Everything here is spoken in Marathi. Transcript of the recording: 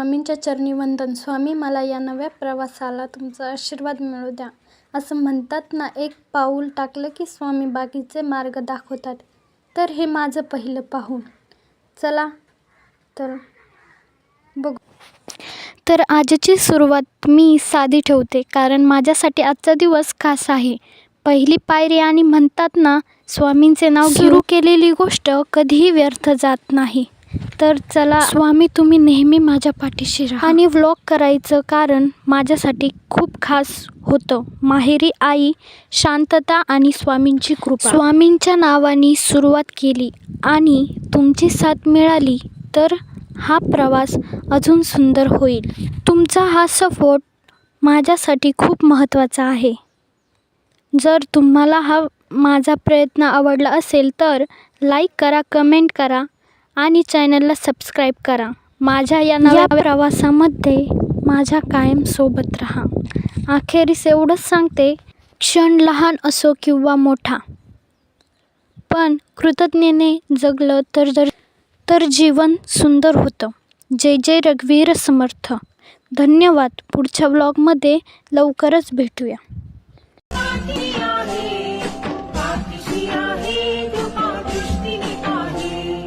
स्वामींच्या चरणी वंदन. स्वामी मला या नव्या प्रवासाला तुमचा आशीर्वाद मिळू द्या. असं म्हणतात ना एक पाऊल टाकलं की स्वामी बाकीचे मार्ग दाखवतात. तर हे माझं पहिलं पाऊल. चला तर बघू. तर आजची सुरुवात मी साधी ठेवते कारण माझ्यासाठी आजचा दिवस खास आहे. पहिली पायरी आणि म्हणतात ना स्वामींचे नाव सुरू केलेली गोष्ट कधीही व्यर्थ जात नाही. तर चला स्वामी तुम्ही नेहमी माझ्या पाठीशी राहा. आणि व्लॉग करायचं कारण माझ्यासाठी खूप खास होतं. माहेरी आई शांतता आणि स्वामींची कृपा. स्वामींच्या नावाने सुरुवात केली आणि तुमची साथ मिळाली तर हा प्रवास अजून सुंदर होईल. तुमचा हा सपोर्ट माझ्यासाठी खूप महत्त्वाचा आहे. जर तुम्हाला हा माझा प्रयत्न आवडला असेल तर लाईक करा कमेंट करा. आणि चॅनलला सबस्क्राईब करा. माझ्या या नव्या प्रवासामध्ये माझ्या कायम सोबत राहा. अखेरीस एवढंच सांगते क्षण लहान असो किंवा मोठा. पण कृतज्ञतेने जगलं तर जर तर जीवन सुंदर होतं. जय जय रघुवीर समर्थ. धन्यवाद. पुढच्या व्लॉगमध्ये लवकरच भेटूया.